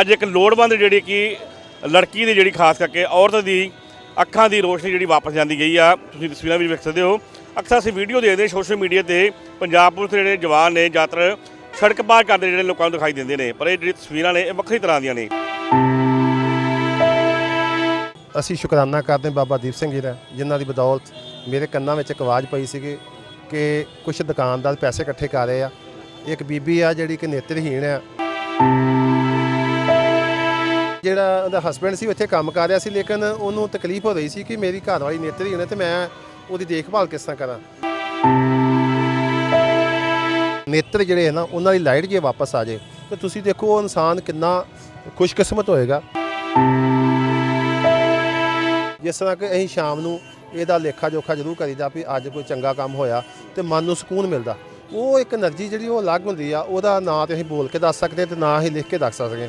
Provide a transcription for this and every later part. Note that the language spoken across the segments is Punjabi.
ਅੱਜ ਇੱਕ ਲੋੜਵੰਦ ਜਿਹੜੀ ਕਿ ਲੜਕੀ ਦੀ ਜਿਹੜੀ ਖਾਸ ਕਰਕੇ ਔਰਤ ਦੀ ਅੱਖਾਂ ਦੀ ਰੋਸ਼ਨੀ ਜਿਹੜੀ ਵਾਪਸ ਜਾਂਦੀ ਗਈ ਆ, ਤੁਸੀਂ ਤਸਵੀਰਾਂ ਵੀ ਵੇਖ ਸਕਦੇ ਹੋ। ਅਕਸਰ ਅਸੀਂ ਵੀਡੀਓ ਦੇਖਦੇ ਸੋਸ਼ਲ ਮੀਡੀਆ ਤੇ ਪੰਜਾਬ ਪੁਲਿਸ ਦੇ ਜਿਹੜੇ ਜਵਾਨ ਨੇ ਜ਼ਿਆਦਾਤਰ ਸੜਕ ਪਾਰ ਕਰਦੇ ਜਿਹੜੇ ਲੋਕਾਂ ਨੂੰ ਦਿਖਾਈ ਦਿੰਦੇ ਨੇ, ਪਰ ਇਹ ਜਿਹੜੀ ਤਸਵੀਰਾਂ ਨੇ ਇਹ ਵੱਖਰੀ ਤਰ੍ਹਾਂ ਦੀਆਂ ਨੇ। ਅਸੀਂ ਸ਼ੁਕਰਾਨਾ ਕਰਦੇ ਹਾਂ ਬਾਬਾ ਦੀਪ ਸਿੰਘ ਜੀ ਦਾ, ਜਿਨ੍ਹਾਂ ਦੀ ਬਦੌਲਤ ਮੇਰੇ ਕੰਨਾਂ ਵਿੱਚ ਇੱਕ ਆਵਾਜ਼ ਪਈ ਸੀਗੀ ਕਿ ਕੁਝ ਦੁਕਾਨਦਾਰ ਪੈਸੇ ਇਕੱਠੇ ਕਰ ਰਹੇ ਆ। ਇੱਕ ਬੀਬੀ ਆ ਜਿਹੜੀ ਕਿ ਨੇਤਰਹੀਣ ਆ। ਜਿਹੜਾ ਉਹਦਾ ਹਸਬੰਡ ਸੀ ਉੱਥੇ ਕੰਮ ਕਰ ਰਿਹਾ ਸੀ, ਲੇਕਿਨ ਉਹਨੂੰ ਤਕਲੀਫ ਹੋ ਰਹੀ ਸੀ ਕਿ ਮੇਰੀ ਘਰ ਵਾਲੀ ਨੇਤਰੀ ਹੋਣੇ, ਤੇ ਮੈਂ ਉਹਦੀ ਦੇਖਭਾਲ ਕਿਸ ਤਰ੍ਹਾਂ ਕਰਾਂ। ਨੇਤਰ ਜਿਹੜੇ ਹੈ ਨਾ, ਉਹਨਾਂ ਦੀ ਲਾਈਟ ਜੇ ਵਾਪਸ ਆ ਜਾਏ, ਤੇ ਤੁਸੀਂ ਦੇਖੋ ਉਹ ਇਨਸਾਨ ਕਿੰਨਾ ਖੁਸ਼ਕਿਸਮਤ ਹੋਏਗਾ। ਜਿਸ ਤਰ੍ਹਾਂ ਕਿ ਅਸੀਂ ਸ਼ਾਮ ਨੂੰ ਇਹਦਾ ਲੇਖਾ ਜੋਖਾ ਜ਼ਰੂਰ ਕਰੀਦਾ ਵੀ ਅੱਜ ਕੋਈ ਚੰਗਾ ਕੰਮ ਹੋਇਆ ਤੇ ਮਨ ਨੂੰ ਸਕੂਨ ਮਿਲਦਾ। ਉਹ ਇੱਕ એનર્ਜੀ ਜਿਹੜੀ ਉਹ ਅਲੱਗ ਹੁੰਦੀ ਆ, ਉਹਦਾ ਨਾਂ ਤੇ ਅਸੀਂ ਬੋਲ ਕੇ ਦੱਸ ਸਕਦੇ ਤੇ ਨਾ ਹੀ ਲਿਖ ਕੇ ਦੱਸ ਸਕਦੇ।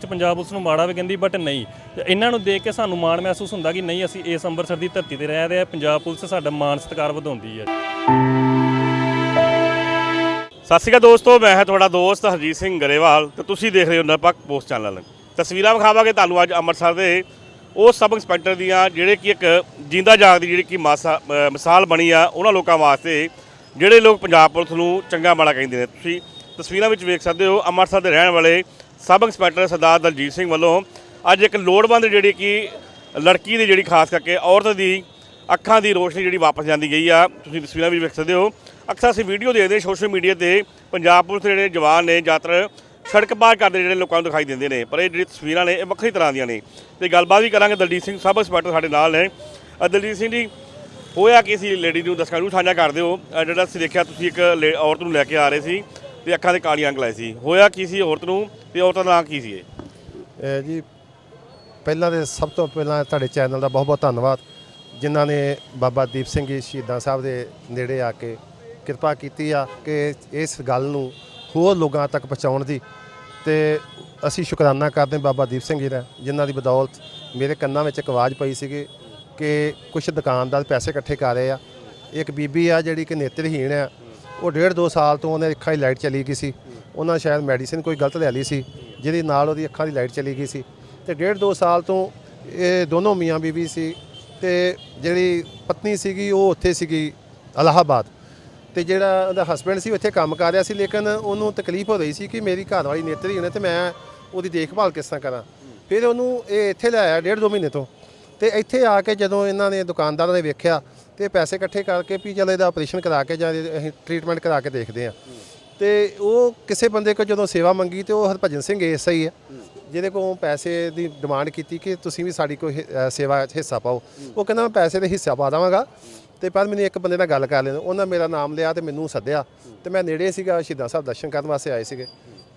ਕੁਝ ਪੰਜਾਬ ਪੁਲਿਸ ਨੂੰ ਮਾੜਾ ਵੀ ਕਹਿੰਦੀ ਬਟ ਨਹੀਂ। ਤੇ ਇਹਨਾਂ ਨੂੰ ਦੇਖ ਕੇ ਸਾਨੂੰ ਮਾਣ ਮਹਿਸੂਸ ਹੁੰਦਾ ਕਿ ਨਹੀਂ, ਅਸੀਂ ਇਸ ਅੰਮ੍ਰਿਤਸਰ ਦੀ ਧਰਤੀ ਤੇ ਰਹਿ ਰਹੇ ਹਾਂ। ਪੰਜਾਬ ਪੁਲਿਸ ਸਾਡਾ ਮਾਣ ਸਤਿਕਾਰ ਵਧਾਉਂਦੀ ਹੈ। ਸਤਿ ਸ਼੍ਰੀ ਅਕਾਲ ਦੋਸਤੋ, ਮੈਂ ਹਾਂ ਤੁਹਾਡਾ ਦੋਸਤ ਹਰਜੀਤ ਸਿੰਘ ਗਰੇਵਾਲ ਤੇ ਤੁਸੀਂ ਦੇਖ ਰਹੇ ਹੋ ਨਿਰਪੱਖ ਪੋਸਟ ਚੈਨਲ। ਤਸਵੀਰਾਂ ਵਿਖਾਵਾਂਗੇ ਤੁਹਾਨੂੰ ਅੱਜ ਅੰਮ੍ਰਿਤਸਰ ਦੇ। ਉਹ ਸਬ ਇੰਸਪੈਕਟਰ ਦੀਆਂ ਜਿਹੜੇ ਕਿ ਇੱਕ ਜਿੰਦਾ ਜਾਗਦੀ ਜਿਹੜੀ ਕਿ ਮਾਸਾ ਮਿਸਾਲ ਬਣੀ ਆ, ਉਹਨਾਂ ਲੋਕਾਂ ਵਾਸਤੇ ਜਿਹੜੇ ਲੋਕ ਪੰਜਾਬ ਪੁਲਿਸ ਨੂੰ ਚੰਗਾ ਮਾੜਾ ਕਹਿੰਦੇ ਨੇ। ਤੁਸੀਂ ਤਸਵੀਰਾਂ ਵਿੱਚ ਵੇਖ ਸਕਦੇ ਹੋ, ਅੰਮ੍ਰਿਤਸਰ ਦੇ ਰਹਿਣ ਵਾਲੇ ਸਬ ਇੰਸਪੈਕਟਰ ਸਰਦਾਰ ਦਲਜੀਤ ਸਿੰਘ ਵੱਲੋਂ ਅੱਜ ਇੱਕ ਲੋੜਵੰਦ ਜਿਹੜੀ ਕਿ ਲੜਕੀ ਦੀ ਜਿਹੜੀ ਖਾਸ ਕਰਕੇ ਔਰਤ ਦੀ ਅੱਖਾਂ ਦੀ ਰੋਸ਼ਨੀ ਜਿਹੜੀ ਵਾਪਸ ਜਾਂਦੀ ਗਈ ਆ, ਤੁਸੀਂ ਤਸਵੀਰਾਂ ਵੀ ਵੇਖ ਸਕਦੇ ਹੋ। ਅਕਸਰ ਅਸੀਂ ਵੀਡੀਓ ਦੇਖਦੇ ਸੋਸ਼ਲ ਮੀਡੀਆ ਤੇ ਪੰਜਾਬ ਪੁਲਿਸ ਦੇ ਜਿਹੜੇ ਜਵਾਨ ਨੇ ਜ਼ਿਆਦਾਤਰ ਸੜਕ ਪਾਰ ਕਰਦੇ ਜਿਹੜੇ ਲੋਕਾਂ ਨੂੰ ਦਿਖਾਈ ਦਿੰਦੇ ਨੇ, ਪਰ ਇਹ ਜਿਹੜੀ ਤਸਵੀਰਾਂ ਨੇ ਇਹ ਵੱਖਰੀ ਤਰ੍ਹਾਂ ਦੀਆਂ ਨੇ। ਤੇ ਗੱਲਬਾਤ ਵੀ ਕਰਾਂਗੇ ਦਲਜੀਤ ਸਿੰਘ, ਸਬ ਇੰਸਪੈਕਟਰ ਸਾਡੇ ਨਾਲ ਨੇ। ਦਲਜੀਤ ਸਿੰਘ ਜੀ, ਹੋਇਆ ਕਿ ਸੀ ਲੇਡੀ ਨੂੰ? ਦੱਸਣਾ ਸਾਂਝਾ ਕਰਦੇ ਹੋ ਜਿਹੜਾ ਅਸੀਂ ਦੇਖਿਆ, ਤੁਸੀਂ ਇੱਕ ਲੇ- ਔਰਤ ਨੂੰ ਲੈ ਕੇ ਆ ਰਹੇ ਸੀ। ਤੇ ਅੱਖਾਂ ਦੇ ਕਾਲੀਆਂ ਅੰਗ ਲਾਏ ਸੀ। ਹੋਇਆ ਕੀ ਸੀ? ਔਰਤ ਨੂੰ ਤੇ ਔਰਤ ਦਾ ਨਾਂ ਕੀ ਸੀ ਇਹ? ਇਹ ਜੀ, ਪਹਿਲਾਂ ਤੇ ਸਭ ਤੋਂ ਪਹਿਲਾਂ ਤੁਹਾਡੇ ਚੈਨਲ ਦਾ ਬਹੁਤ ਬਹੁਤ ਧੰਨਵਾਦ, ਜਿਨ੍ਹਾਂ ਨੇ ਬਾਬਾ ਦੀਪ ਸਿੰਘ ਜੀ ਸ਼ਹੀਦਾਂ ਸਾਹਿਬ ਦੇ ਨੇੜੇ ਆ ਕੇ ਕਿਰਪਾ ਕੀਤੀ ਆ ਕਿ ਇਸ ਗੱਲ ਨੂੰ ਹੋਰ ਲੋਕਾਂ ਤੱਕ ਪਹੁੰਚਾਉਣ ਦੀ। ਤੇ ਅਸੀਂ ਸ਼ੁਕਰਾਨਾ ਕਰਦੇ ਹਾਂ ਬਾਬਾ ਦੀਪ ਸਿੰਘ ਜੀ ਦਾ, ਜਿਨ੍ਹਾਂ ਦੀ ਬਦੌਲਤ ਮੇਰੇ ਕੰਨਾਂ ਵਿੱਚ ਇੱਕ ਆਵਾਜ਼ ਪਈ ਸੀਗੀ ਕਿ ਕੁਝ ਦੁਕਾਨਦਾਰ ਪੈਸੇ ਇਕੱਠੇ ਕਰ ਰਹੇ ਆ। ਇੱਕ ਬੀਬੀ ਆ ਜਿਹੜੀ ਕਿ ਨੇਤਰਹੀਣ ਆ ਉਹ ਡੇਢ ਦੋ ਸਾਲ ਤੋਂ ਉਹਨੇ ਅੱਖਾਂ ਦੀ ਲਾਈਟ ਚਲੀ ਗਈ ਸੀ। ਉਹਨਾਂ ਸ਼ਾਇਦ ਮੈਡੀਸਿਨ ਕੋਈ ਗਲਤ ਲੈ ਲਈ ਸੀ, ਜਿਹਦੇ ਨਾਲ ਉਹਦੀ ਅੱਖਾਂ ਦੀ ਲਾਈਟ ਚਲੀ ਗਈ ਸੀ। ਤੇ ਡੇਢ ਦੋ ਸਾਲ ਤੋਂ ਇਹ ਦੋਨੋਂ ਮੀਆਂ ਬੀਬੀ ਸੀ ਤੇ ਜਿਹੜੀ ਪਤਨੀ ਸੀਗੀ, ਉਹ ਉੱਥੇ ਸੀਗੀ ਅਲਾਹਾਬਾਦ। ਤੇ ਜਿਹੜਾ ਉਹਦਾ ਹਸਬੰਡ ਸੀ ਉੱਥੇ ਕੰਮ ਕਰ ਰਿਹਾ ਸੀ, ਲੇਕਿਨ ਉਹਨੂੰ ਤਕਲੀਫ ਹੋ ਰਹੀ ਸੀ ਕਿ ਮੇਰੀ ਘਰ ਵਾਲੀ ਨੇਤਰਹੀਣ ਹੈ ਤੇ ਮੈਂ ਉਹਦੀ ਦੇਖਭਾਲ ਕਿਸ ਤਰ੍ਹਾਂ ਕਰਾਂ। ਫਿਰ ਉਹਨੂੰ ਇਹ ਇੱਥੇ ਲਿਆਇਆ ਡੇਢ ਦੋ ਮਹੀਨੇ ਤੋਂ। ਤੇ ਇੱਥੇ ਆ ਕੇ ਜਦੋਂ ਇਹਨਾਂ ਨੇ ਦੁਕਾਨਦਾਰਾਂ ਨੇ ਵੇਖਿਆ ਤੇ ਪੈਸੇ ਇਕੱਠੇ ਕਰਕੇ ਵੀ ਚਲ ਇਹਦਾ ਆਪਰੇਸ਼ਨ ਕਰਾ ਕੇ ਜਾਂ ਇਹਦੇ ਅਸੀਂ ਟ੍ਰੀਟਮੈਂਟ ਕਰਾ ਕੇ ਦੇਖਦੇ ਆ ਤੇ ਉਹ ਕਿਸੇ ਬੰਦੇ ਕੋਲ ਜਦੋਂ ਸੇਵਾ ਮੰਗੀ ਤੇ ਉਹ ਹਰਭਜਨ ਸਿੰਘ ਐਸਆਈ ਆ ਜਿਹਦੇ ਕੋਲ ਪੈਸੇ ਦੀ ਡਿਮਾਂਡ ਕੀਤੀ ਕਿ ਤੁਸੀਂ ਵੀ ਸਾਡੀ ਕੋਈ ਸੇਵਾ 'ਚ ਹਿੱਸਾ ਪਾਓ। ਉਹ ਕਹਿੰਦਾ ਮੈਂ ਪੈਸੇ ਦੇ ਹਿੱਸਾ ਪਾ ਦੇਵਾਂਗਾ ਤੇ ਪਰ ਮੈਨੂੰ ਇੱਕ ਬੰਦੇ ਨਾਲ ਗੱਲ ਕਰ ਲੈਣ ਉਹਨਾਂ ਮੇਰਾ ਨਾਮ ਲਿਆ ਤੇ ਮੈਨੂੰ ਸੱਦਿਆ ਤੇ ਮੈਂ ਨੇੜੇ ਸੀਗਾ ਸ਼ਹੀਦਾਂ ਸਾਹਿਬ ਦਰਸ਼ਨ ਕਰਨ ਵਾਸਤੇ ਆਏ ਸੀਗੇ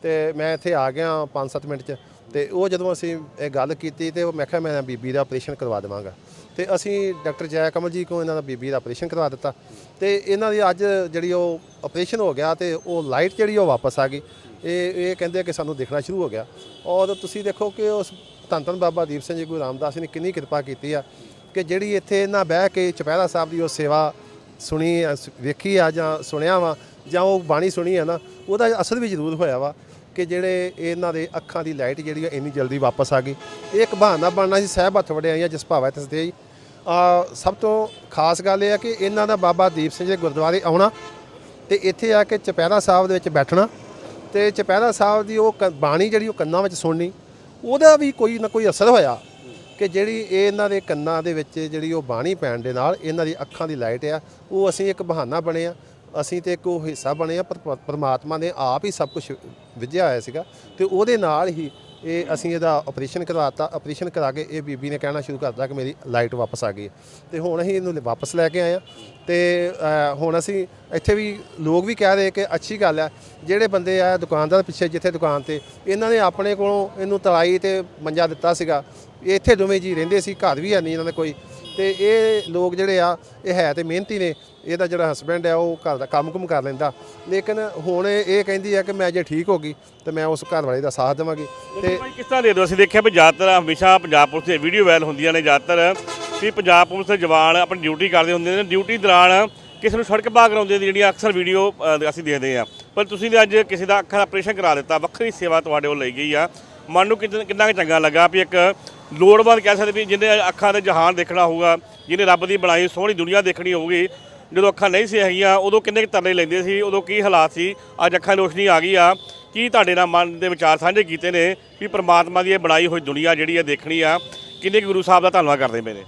ਤੇ ਮੈਂ ਇੱਥੇ ਆ ਗਿਆ 5-7 ਮਿੰਟ 'ਚ। ਤੇ ਉਹ ਜਦੋਂ ਅਸੀਂ ਇਹ ਗੱਲ ਕੀਤੀ ਤੇ ਉਹ ਮੈਂ ਕਿਹਾ ਮੈਂ ਬੀਬੀ ਦਾ ਆਪਰੇਸ਼ਨ ਕਰਵਾ ਦੇਵਾਂਗਾ। ਤੇ ਅਸੀਂ ਡਾਕਟਰ ਜੈ ਕਮਲ ਜੀ ਕੋਲ ਇਹਨਾਂ ਦਾ ਬੀਬੀ ਦਾ ਆਪਰੇਸ਼ਨ ਕਰਵਾ ਦਿੱਤਾ। ਤੇ ਇਹਨਾਂ ਦੀ ਅੱਜ ਜਿਹੜੀ ਉਹ ਆਪਰੇਸ਼ਨ ਹੋ ਗਿਆ ਤੇ ਉਹ ਲਾਈਟ ਜਿਹੜੀ ਉਹ ਵਾਪਸ ਆ ਗਈ। ਇਹ ਇਹ ਕਹਿੰਦੇ ਕਿ ਸਾਨੂੰ ਦੇਖਣਾ ਸ਼ੁਰੂ ਹੋ ਗਿਆ। ਔਰ ਤੁਸੀਂ ਦੇਖੋ ਕਿ ਉਸ ਧੰਨ ਧੰਨ ਬਾਬਾ ਦੀਪ ਸਿੰਘ ਜੀ ਗੁਰੂ ਰਾਮਦਾਸ ਨੇ ਕਿੰਨੀ ਕਿਰਪਾ ਕੀਤੀ ਆ ਕਿ ਜਿਹੜੀ ਇੱਥੇ ਇਹਨਾਂ ਬਹਿ ਕੇ ਚਪਹਿਰਾ ਸਾਹਿਬ ਦੀ ਉਹ ਸੇਵਾ ਸੁਣੀ ਆ, ਵੇਖੀ ਆ ਜਾਂ ਸੁਣਿਆ ਵਾ ਜਾਂ ਉਹ ਬਾਣੀ ਸੁਣੀ ਆ ਨਾ ਉਹਦਾ ਅਸਰ ਵੀ ਜ਼ਰੂਰ ਹੋਇਆ ਵਾ। ਕਿ ਜਿਹੜੇ ਇਹਨਾਂ ਦੇ ਅੱਖਾਂ ਦੀ ਲਾਈਟ ਜਿਹੜੀ ਆ ਇੰਨੀ ਜਲਦੀ ਵਾਪਸ ਆ ਗਈ। ਇਹ ਇੱਕ ਬਹਾਨਾ ਬਣਨਾ ਸੀ, ਸਹਿਬ ਹੱਥ ਵਡਿਆਈਆਂ ਜਿਸ ਭਾਵਾ ਤਸਦੇ ਆ, ਸਭ ਤੋਂ ਖਾਸ ਗੱਲ ਇਹ ਹੈ ਕਿ ਇਹਨਾਂ ਦਾ ਬਾਬਾ ਦੀਪ ਸਿੰਘ ਦੇ ਗੁਰਦੁਆਰੇ ਆਉਣਾ ਤੇ ਇੱਥੇ ਆ ਕੇ ਚੁਪਹਿਰਾ ਸਾਹਿਬ ਦੇ ਵਿੱਚ ਬੈਠਣਾ ਤੇ ਚੁਪਹਿਰਾ ਸਾਹਿਬ ਦੀ ਉਹ ਕ- ਬਾਣੀ ਜਿਹੜੀ ਉਹ ਕੰਨਾਂ ਵਿੱਚ ਸੁਣਨੀ, ਉਹਦਾ ਵੀ ਕੋਈ ਨਾ ਕੋਈ ਅਸਰ ਹੋਇਆ ਕਿ ਜਿਹੜੀ ਇਹ ਇਹਨਾਂ ਦੇ ਕੰਨਾਂ ਦੇ ਵਿੱਚ ਜਿਹੜੀ ਉਹ ਬਾਣੀ ਪੈਣ ਦੇ ਨਾਲ ਇਹਨਾਂ ਦੀ ਅੱਖਾਂ ਦੀ ਲਾਈਟ ਆ, ਉਹ ਅਸੀਂ ਇੱਕ ਬਹਾਨਾ ਬਣਿਆ ਅਸੀਂ ਤੇ ਇੱਕ ਉਹ ਹਿੱਸਾ ਬਣੇ ਆ ਪਰਮਾਤਮਾ ਨੇ ਆਪ ਹੀ ਸਭ ਕੁਝ ਵਿਧਿਆ ਹੋਇਆ ਸੀਗਾ ਤੇ ਉਹਦੇ ਨਾਲ ਹੀ ਇਹ ਅਸੀਂ ਇਹਦਾ ਆਪਰੇਸ਼ਨ ਕਰਵਾਤਾ ਆਪਰੇਸ਼ਨ ਕਰਾ ਕੇ ਇਹ ਬੀਬੀ ਨੇ ਕਹਿਣਾ ਸ਼ੁਰੂ ਕਰਤਾ ਕਿ ਮੇਰੀ ਲਾਈਟ ਵਾਪਸ ਆ ਗਈ ਹੈ। ਤੇ ਹੁਣ ਅਸੀਂ ਇਹਨੂੰ ਵਾਪਸ ਲੈ ਕੇ ਆਏ ਆ ਤੇ ਹੁਣ ਅਸੀਂ ਇੱਥੇ ਵੀ ਲੋਕ ਵੀ ਕਹਿ ਰਹੇ ਕਿ ਅੱਛੀ ਗੱਲ ਹੈ ਜਿਹੜੇ ਬੰਦੇ ਆ ਦੁਕਾਨਦਾਰ ਪਿੱਛੇ ਜਿੱਥੇ ਦੁਕਾਨ ਤੇ, ਇਹਨਾਂ ਨੇ ਆਪਣੇ ਕੋਲੋਂ ਇਹਨੂੰ ਤਲਾਈ ਤੇ ਮੰਜਾ ਦਿੱਤਾ ਸੀਗਾ। ਇੱਥੇ ਦੋਵੇਂ ਜੀ ਰਹਿੰਦੇ ਸੀ, ਘਰ ਵੀ ਹੈ ਨਹੀਂ ਇਹਨਾਂ ਦਾ ਕੋਈ। ਤੇ ਇਹ ਲੋਕ ਜਿਹੜੇ ਆ, ਇਹ ਹੈ ਤੇ ਮਿਹਨਤੀ ਨੇ, ਇਹਦਾ ਜਿਹੜਾ ਹਸਬੈਂਡ ਹੈ ਉਹ ਘਰ ਦਾ ਕੰਮ ਕੁਮ ਕਰ ਲੈਂਦਾ। ਲੇਕਿਨ ਹੁਣ ਇਹ ਕਹਿੰਦੀ ਹੈ ਕਿ ਮੈਂ ਜੇ ਠੀਕ ਹੋ ਗਈ, ਤੇ ਮੈਂ ਉਸ ਘਰ ਵਾਲੇ ਦਾ ਸਾਥ ਦੇਵਾਂਗੀ। ਤੇ ਕਿਸ ਤਰ੍ਹਾਂ ਦੇ ਦਿਓ ਅਸੀਂ ਦੇਖਿਆ ਵੀ ਜ਼ਿਆਦਾਤਰ ਹਮੇਸ਼ਾ ਪੰਜਾਬ ਪੁਲਿਸ ਦੀਆਂ ਵੀਡੀਓ ਵਾਇਰਲ ਹੁੰਦੀਆਂ ਨੇ ਜ਼ਿਆਦਾਤਰ। ਵੀ ਪੰਜਾਬ ਪੁਲਿਸ ਦੇ ਜਵਾਨ ਆਪਣੀ ਡਿਊਟੀ ਕਰਦੇ ਹੁੰਦੇ ਨੇ ਡਿਊਟੀ ਦੌਰਾਨ ਕਿਸੇ ਨੂੰ ਸੜਕ ਪਾਰ ਕਰਾਉਂਦੇ ਦੀ ਜਿਹੜੀਆਂ ਅਕਸਰ ਵੀਡੀਓ ਅਸੀਂ ਦੇਖਦੇ ਆ ਪਰ ਤੁਸੀਂ ਨੇ ਅੱਜ ਕਿਸੇ ਦਾ ਅੱਖਾਂ ਦਾ ਆਪਰੇਸ਼ਨ ਕਰਾ ਦਿੱਤਾ, ਵੱਖਰੀ ਸੇਵਾ ਤੁਹਾਡੇ ਕੋਲ ਲਈ ਗਈ ਆ। ਮਨ ਨੂੰ ਕਿੰਨਾ ਕਿੰਨਾ ਕੁ ਚੰਗਾ ਲੱਗਾ ਵੀ ਇੱਕ ਲੋੜਵੰਦ ਕਹਿ ਸਕਦੇ ਵੀ ਜਿਹਨੇ ਅੱਖਾਂ ਦੇ ਜਹਾਨ ਦੇਖਣਾ ਹੋਊਗਾ, ਜਿਹਨੇ ਰੱਬ ਦੀ ਬਣਾਈ ਸੋਹਣੀ ਦੁਨੀਆ ਦੇਖਣੀ ਹੋਊਗੀ, ਜਦੋਂ ਅੱਖਾਂ ਨਹੀਂ ਸੀ ਹੈਗੀਆਂ, ਉਦੋਂ ਕਿੰਨੇ ਕੁ ਤਰਲੇ ਲੈਂਦੇ ਸੀ, ਉਦੋਂ ਕੀ ਹਾਲਾਤ ਸੀ, ਅੱਜ ਅੱਖਾਂ ਰੋਸ਼ਨੀ ਆ ਗਈ ਆ। ਕੀ ਤੁਹਾਡੇ ਨਾਲ ਮਨ ਦੇ ਵਿਚਾਰ ਸਾਂਝੇ ਕੀਤੇ ਨੇ ਵੀ ਪ੍ਰਮਾਤਮਾ ਦੀ ਇਹ ਬਣਾਈ ਹੋਈ ਦੁਨੀਆ ਜਿਹੜੀ ਹੈ ਦੇਖਣੀ ਆ, ਕਿੰਨੇ ਕੁ ਗੁਰੂ ਸਾਹਿਬ ਦਾ ਧੰਨਵਾਦ ਕਰਦੇ ਮੇਰੇ